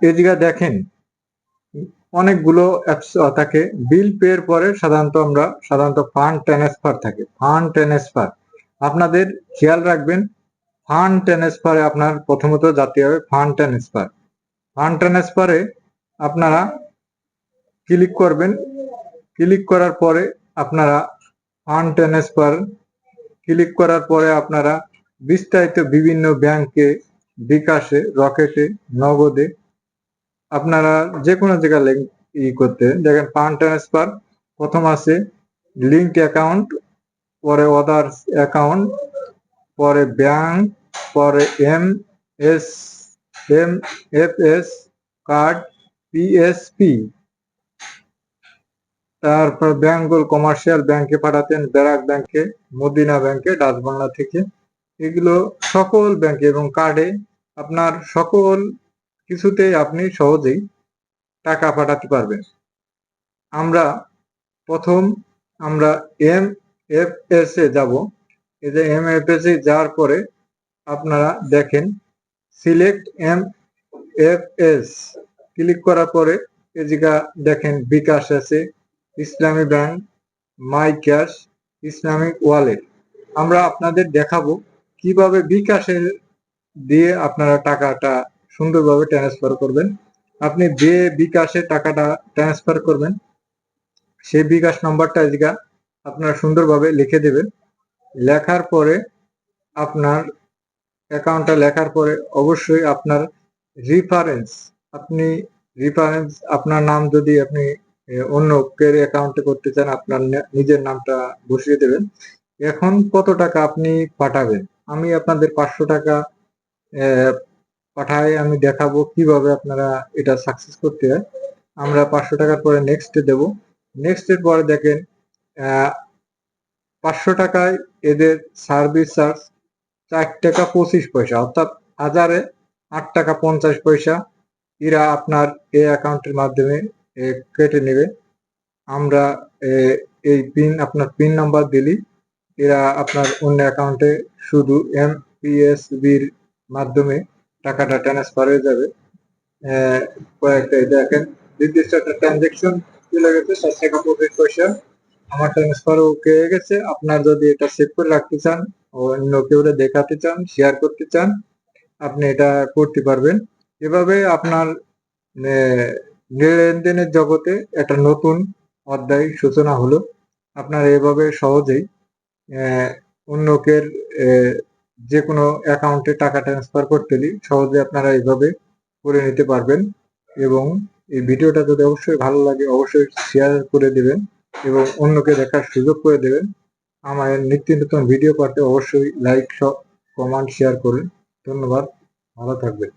জায়গা দেখেন, অনেকগুলো অ্যাপস থাকে। বিল পে এর পরে সাধারণত আমরা, সাধারণত ফান্ড ট্রান্সফার থাকে। ফান্ড ট্রান্সফার আপনাদের খেয়াল রাখবেন ফান্ড ট্রান্সফারে আপনার প্রথমত জাতি হবে ফান্ড ট্রান্সফার ফান্ড ট্রান্সফারে আপনারা ক্লিক করবেন। ক্লিক করার পরে আপনারা ফান্ড ট্রান্সফার ক্লিক করার পরে আপনারা বিস্তারিত বিভিন্ন ব্যাংকে বিকাশে রকেটে নগদে আপনারা যে কোনো জায়গায় লিঙ্ক ই করতে, দেখেন ফান্ড ট্রান্সফার প্রথম আছে লিঙ্ক অ্যাকাউন্ট পরে অদার্স অ্যাকাউন্ট পরে ব্যাংক পরে M S M F S card PSP তারপর ব্যাঙ্গল কমার্শিয়াল ব্যাংকে পাঠাতেন, ব্যারাক ব্যাংকে, মদিনা ব্যাংকে ডাচ বাংলা থেকে। এগুলো সকল ব্যাংকে এবং কার্ডে আপনার সকল কিছুতেই আপনি সহজেই টাকা পাঠাতে পারবেন। আমরা প্রথম আমরা এম এফ এস এ যাব। এই যে এম এফ এস এ যাওয়ার পরে আপনারা দেখেন select M F S click করার পরে জায়গা দেখেন বিকাশ আছে, Islami bank, my cash, Islamic wallet. আমরা আপনাদের দেখাবো কীভাবে বিকাশের দিয়ে আপনারা টাকাটা সুন্দরভাবে ট্রান্সফার করবেন। আপনি যে বিকাশে টাকাটা ট্রান্সফার করবেন, সেই বিকাশ নম্বরটা এদিকে আপনারা সুন্দরভাবে লিখে দেবেন। লেখার পরে আপনার অ্যাকাউন্টটা লেখার পরে অবশ্যই আপনার রিফারেন্স আপনি রিফারেন্স আপনার নাম যদি আপনি অন্য কের অ্যাকাউন্টে করতে চান, আপনার নিজের নামটা বসিয়ে দেবেন। এখন কত টাকা আপনি পাঠাবেন? আমি আপনাদের পাঁচশো টাকা পাঠাই আমি দেখাবো কীভাবে আপনারা এটা সাকসেস করতে হয়। আমরা পাঁচশো টাকার পরে নেক্সটে দেব। নেক্সট এর পরে দেখেন পাঁচশো টাকায় এদের সার্ভিস চার্জ চার টাকা পঁচিশ পয়সা, অর্থাৎ হাজারে আট টাকা পঞ্চাশ পয়সা এরা আপনার এই অ্যাকাউন্টের মাধ্যমে কেটে নেবে। আমরা এই পিন আপনার পিন নাম্বার দিলি এরা আপনার অন্য অ্যাকাউন্টে শুধু এমপিএসবির মাধ্যমে টাকাটা ট্রান্সফার হয়ে যাবে। আহ, কয়েকটা দেখেন নির্দিষ্ট একটা ট্রানজেকশন চলে গেছে চার টাকা পঁচিশ পয়সা। আমার ট্রান্সফার ওকে হয়ে গেছে। আপনার যদি এটা সেভ করে রাখতে চান অন্য কেউ দেখাতে চান শেয়ার করতে চান আপনি এটা করতে পারবেন। এভাবে আপনার লেনদেনের জগতে একটা নতুন অধ্যায় সূচনা হলো। আপনার এভাবে সহজেই অন্যকের যে কোনো অ্যাকাউন্টে টাকা ট্রান্সফার করতে দিই সহজে আপনারা এইভাবে করে নিতে পারবেন এবং এই ভিডিওটা যদি অবশ্যই ভালো লাগে, অবশ্যই শেয়ার করে দেবেন এবং অন্যকে দেখার সুযোগ করে দেবেন। আমার নিত্য নতুন ভিডিও পাতে অবশ্যই লাইক কমেন্ট শেয়ার করুন। ধন্যবাদ, ভালো থাকবেন।